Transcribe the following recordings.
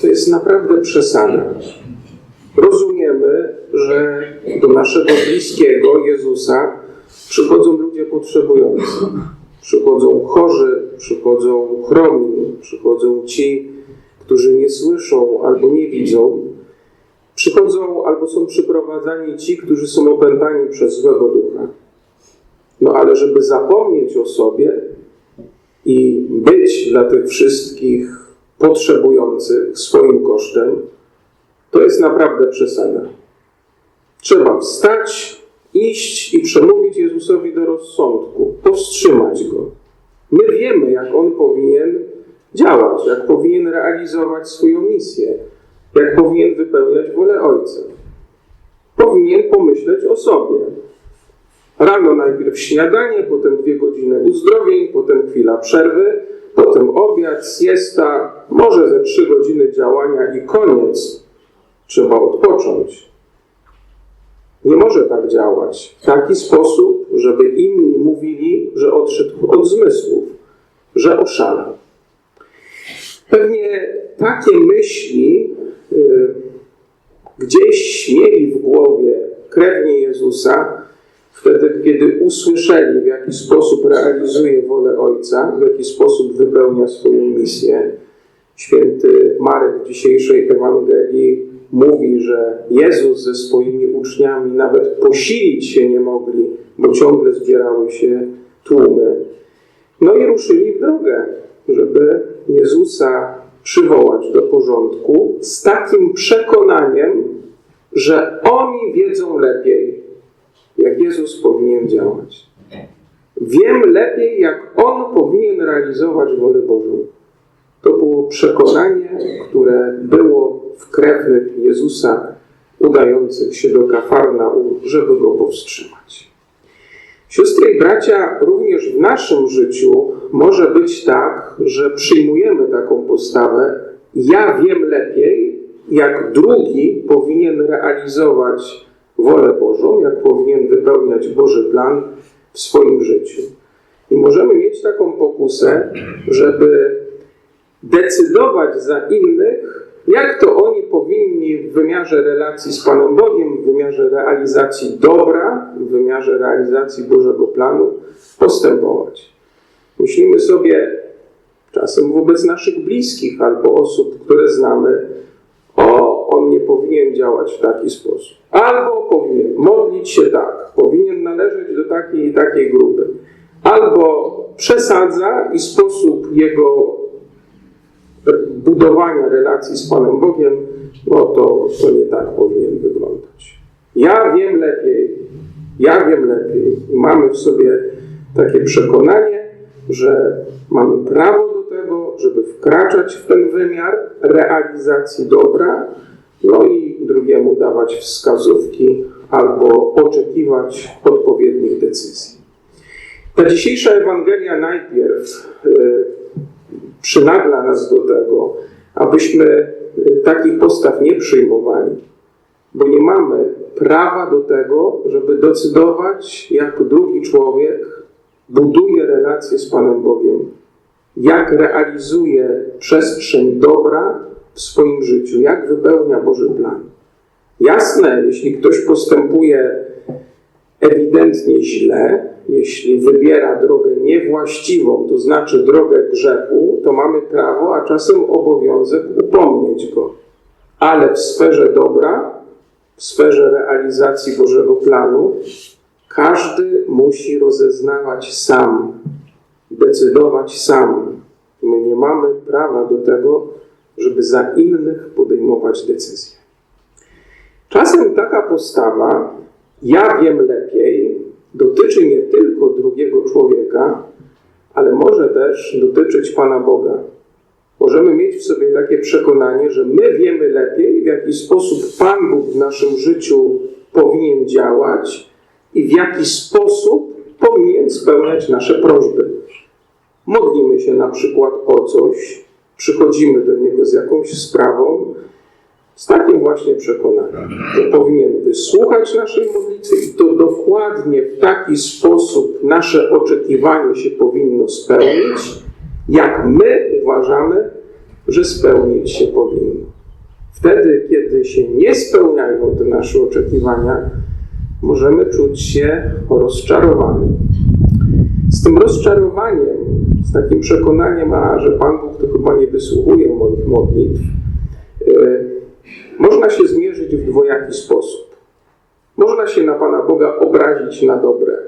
to jest naprawdę przesada. Rozumiemy, że do naszego bliskiego Jezusa przychodzą ludzie potrzebujący. Przychodzą chorzy, przychodzą chromi, przychodzą ci, którzy nie słyszą albo nie widzą. Przychodzą albo są przyprowadzani ci, którzy są opętani przez złego ducha. No ale żeby zapomnieć o sobie i być dla tych wszystkich potrzebujących swoim kosztem, to jest naprawdę przesada. Trzeba wstać, iść i przemówić Jezusowi do rozsądku, powstrzymać go. My wiemy, jak on powinien działać, jak powinien realizować swoją misję, jak powinien wypełniać wolę Ojca. Powinien pomyśleć o sobie. Rano najpierw śniadanie, potem dwie godziny uzdrowień, potem chwila przerwy, potem obiad, siesta, może ze trzy godziny działania i koniec. Trzeba odpocząć. Nie może tak działać w taki sposób, żeby inni mówili, że odszedł od zmysłów, że oszalał. Pewnie takie myśli y, gdzieś śmieli w głowie krewni Jezusa, wtedy, kiedy usłyszeli, w jaki sposób realizuje wolę Ojca, w jaki sposób wypełnia swoją misję. Święty Marek w dzisiejszej Ewangelii mówi, że Jezus ze swoimi uczniami nawet posilić się nie mogli, bo ciągle zbierały się tłumy. No i ruszyli w drogę, żeby Jezusa przywołać do porządku z takim przekonaniem, że oni wiedzą lepiej, jak Jezus powinien działać. Wiem lepiej, jak On powinien realizować wolę Bożą. To było przekonanie, które było w krewnych Jezusa udających się do Kafarnaum, żeby go powstrzymać. Siostry i bracia, również w naszym życiu może być tak, że przyjmujemy taką postawę. Ja wiem lepiej, jak drugi powinien realizować wolę Bożą, jak powinien wypełniać Boży plan w swoim życiu. I możemy mieć taką pokusę, żeby decydować za innych, jak to oni powinni w wymiarze relacji z Panem Bogiem, w wymiarze realizacji dobra, w wymiarze realizacji Bożego planu postępować. Myślimy sobie czasem wobec naszych bliskich albo osób, które znamy, o, on nie powinien działać w taki sposób. Albo powinien modlić się tak, powinien należeć do takiej i takiej grupy. Albo przesadza i sposób jego budowania relacji z Panem Bogiem, no to, to nie tak powinien wyglądać. Ja wiem lepiej, ja wiem lepiej. I mamy w sobie takie przekonanie, że mamy prawo do tego, żeby wkraczać w ten wymiar realizacji dobra, no i drugiemu dawać wskazówki albo oczekiwać odpowiednich decyzji. Ta dzisiejsza Ewangelia najpierw y, przynagla nas do tego, abyśmy y, takich postaw nie przyjmowali, bo nie mamy prawa do tego, żeby decydować, jak drugi człowiek buduje relacje z Panem Bogiem, jak realizuje przestrzeń dobra w swoim życiu, jak wypełnia Boży plan. Jasne, jeśli ktoś postępuje ewidentnie źle, jeśli wybiera drogę niewłaściwą, to znaczy drogę grzechu, to mamy prawo, a czasem obowiązek upomnieć go. Ale w sferze dobra, w sferze realizacji Bożego planu, każdy musi rozeznawać sam, decydować sam. My nie mamy prawa do tego, żeby za innych podejmować decyzje. Czasem taka postawa, ja wiem lepiej, dotyczy nie tylko drugiego człowieka, ale może też dotyczyć Pana Boga. Możemy mieć w sobie takie przekonanie, że my wiemy lepiej, w jaki sposób Pan Bóg w naszym życiu powinien działać i w jaki sposób powinien spełniać nasze prośby. Modlimy się na przykład o coś, przychodzimy do Niego z jakąś sprawą, z takim właśnie przekonaniem, że powinien wysłuchać naszej modlitwy i to dokładnie w taki sposób nasze oczekiwanie się powinno spełnić, jak my uważamy, że spełnić się powinno. Wtedy, kiedy się nie spełniają te nasze oczekiwania, możemy czuć się rozczarowani. Z tym rozczarowaniem, z takim przekonaniem, a że Pan Bóg to chyba nie wysłuchuje moich modlitw, yy, można się zmierzyć w dwojaki sposób. Można się na Pana Boga obrazić na dobre,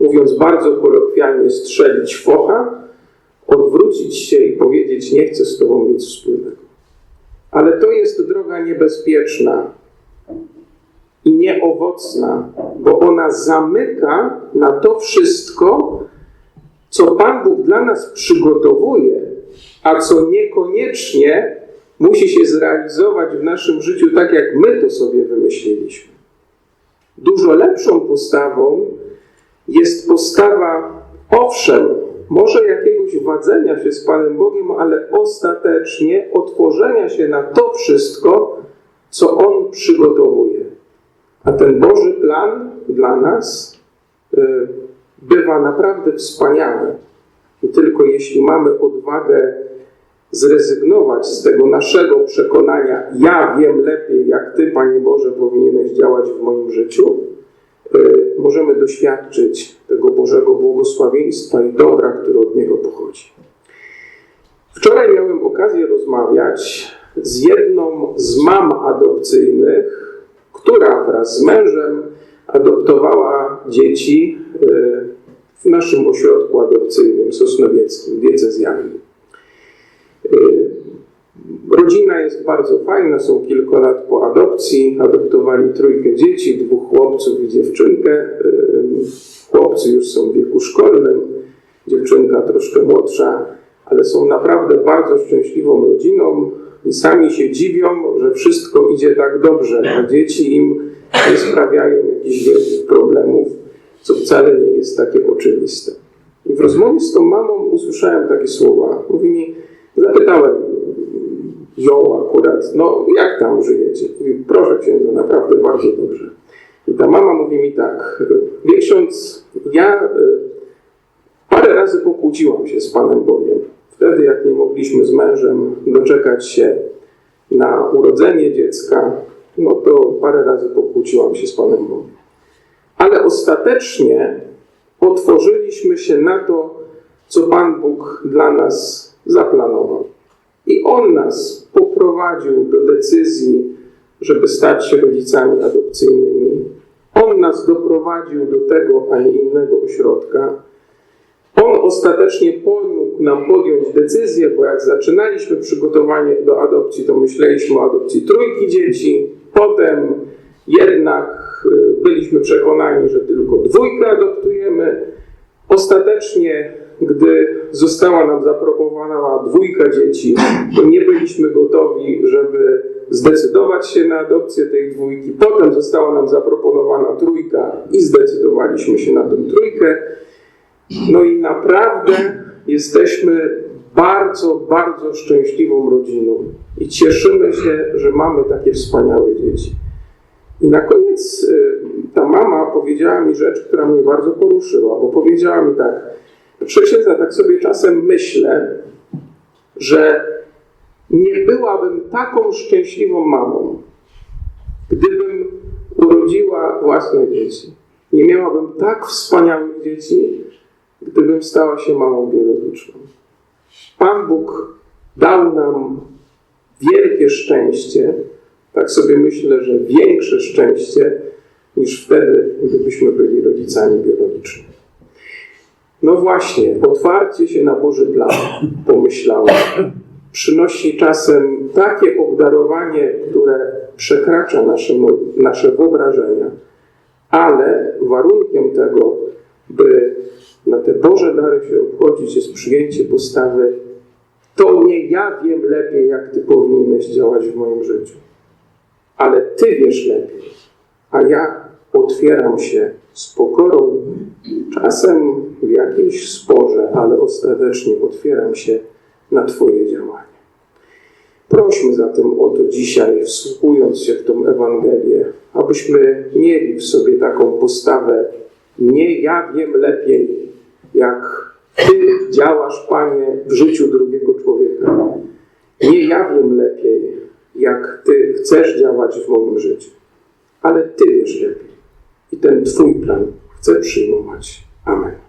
mówiąc bardzo kolokwialnie, strzelić focha, odwrócić się i powiedzieć: Nie chcę z Tobą nic wspólnego. Ale to jest droga niebezpieczna i nieowocna, bo ona zamyka na to wszystko, co Pan Bóg dla nas przygotowuje, a co niekoniecznie musi się zrealizować w naszym życiu tak, jak my to sobie wymyśliliśmy. Dużo lepszą postawą jest postawa, owszem, może jakiegoś wadzenia się z Panem Bogiem, ale ostatecznie otworzenia się na to wszystko, co On przygotowuje. A ten Boży plan dla nas y, bywa naprawdę wspaniały. I tylko jeśli mamy odwagę zrezygnować z tego naszego przekonania, ja wiem lepiej, jak Ty, Panie Boże, powinieneś działać w moim życiu, y, możemy doświadczyć tego Bożego błogosławieństwa i dobra, które od Niego pochodzi. Wczoraj miałem okazję rozmawiać z jedną z mam adopcyjnych, która wraz z mężem adoptowała dzieci y, w naszym ośrodku adopcyjnym sosnowieckim, diecezjalnym. Rodzina jest bardzo fajna, są kilka lat po adopcji. Adoptowali trójkę dzieci, dwóch chłopców i dziewczynkę. Y, Chłopcy już są w wieku szkolnym, dziewczynka troszkę młodsza, ale są naprawdę bardzo szczęśliwą rodziną i sami się dziwią, że wszystko idzie tak dobrze, a dzieci im nie sprawiają jakichś wielkich problemów, co wcale nie jest takie oczywiste. I w rozmowie z tą mamą usłyszałem takie słowa. Mówi mi, zapytałem ją akurat, no jak tam żyjecie? Proszę księdza, naprawdę bardzo dobrze. I ta mama mówi mi tak, ksiądz, ja y, parę razy pokłóciłam się z Panem Bogiem. Wtedy, jak nie mogliśmy z mężem doczekać się na urodzenie dziecka, no to parę razy pokłóciłam się z Panem Bogiem. Ale ostatecznie otworzyliśmy się na to, co Pan Bóg dla nas zaplanował. I On nas poprowadził do decyzji, żeby stać się rodzicami adopcyjnymi. On nas doprowadził do tego, a nie innego ośrodka. On ostatecznie pomógł nam podjąć decyzję, bo jak zaczynaliśmy przygotowanie do adopcji, to myśleliśmy o adopcji trójki dzieci. Potem jednak y, byliśmy przekonani, że tylko dwójkę adoptujemy. Ostatecznie, gdy została nam zaproponowana dwójka dzieci, to nie byliśmy gotowi, żeby zdecydować się na adopcję tej dwójki. Potem została nam zaproponowana trójka i zdecydowaliśmy się na tę trójkę. No i naprawdę jesteśmy bardzo, bardzo szczęśliwą rodziną i cieszymy się, że mamy takie wspaniałe dzieci. I na koniec y, ta mama powiedziała mi rzecz, która mnie bardzo poruszyła, bo powiedziała mi tak, ja tak sobie czasem myślę, że nie byłabym taką szczęśliwą mamą, gdybym urodziła własne dzieci. Nie miałabym tak wspaniałych dzieci, gdybym stała się mamą biologiczną. Pan Bóg dał nam wielkie szczęście, tak sobie myślę, że większe szczęście niż wtedy, gdybyśmy byli rodzicami biologicznymi. No właśnie, otwarcie się na Boży plan, pomyślałem, przynosi czasem takie obdarowanie, które przekracza nasze, nasze wyobrażenia, ale warunkiem tego, by na te Boże dary się obchodzić, jest przyjęcie postawy to nie ja wiem lepiej, jak Ty powinieneś działać w moim życiu, ale Ty wiesz lepiej, a ja otwieram się z pokorą, czasem w jakimś sporze, ale ostatecznie otwieram się na Twoje działanie. Prośmy zatem o to dzisiaj, wsłuchując się w tą Ewangelię, abyśmy mieli w sobie taką postawę, nie ja wiem lepiej, jak Ty działasz, Panie, w życiu drugiego człowieka. Nie ja wiem lepiej, jak Ty chcesz działać w moim życiu. Ale Ty wiesz lepiej. I ten Twój plan chcę przyjmować. Amen.